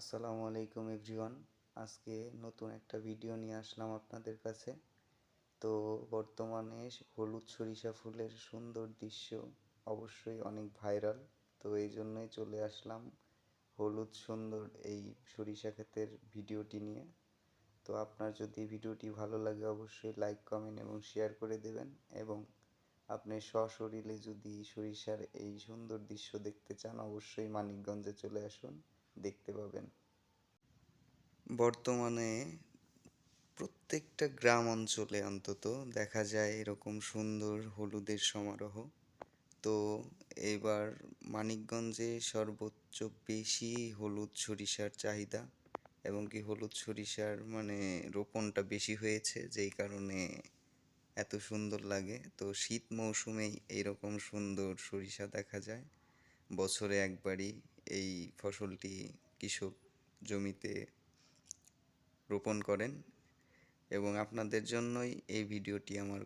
আসসালামু আলাইকুম এভরিওয়ান। আজকে নতুন একটা ভিডিও নিয়ে আসলাম আপনাদের কাছে। তো বর্তমানে হলুদ সরিষা ফুলের সুন্দর দৃশ্য অবশ্যই অনেক ভাইরাল। তো এই জন্যই চলে আসলাম হলুদ সুন্দর এই সরিষা ক্ষেতের ভিডিওটি নিয়ে। তো আপনার যদি ভিডিওটি ভালো লাগে অবশ্যই লাইক, কমেন্ট এবং শেয়ার করে দেবেন এবং আপনি সশরীরে যদি সরিষার এই সুন্দর দৃশ্য দেখতে চান অবশ্যই মানিকগঞ্জে চলে আসুন। দেখতে পাবেন। বর্তমানে প্রত্যেকটা গ্রাম অঞ্চলে অন্তত দেখা যায় এরকম সুন্দর হলুদের সমারোহ। তো এবার মানিকগঞ্জে সর্বোচ্চ বেশি হলুদ সরিষার চাহিদা এবং কি হলুদ সরিষার মানে রোপণটা বেশি হয়েছে, যেই কারণে এত সুন্দর লাগে। তো শীত মৌসুমেই এইরকম সুন্দর সরিষা দেখা যায়। বছরে একবারই এই ফসলটি কৃষক জমিতে রোপণ করেন এবং আপনাদের জন্যই এই ভিডিওটি আমার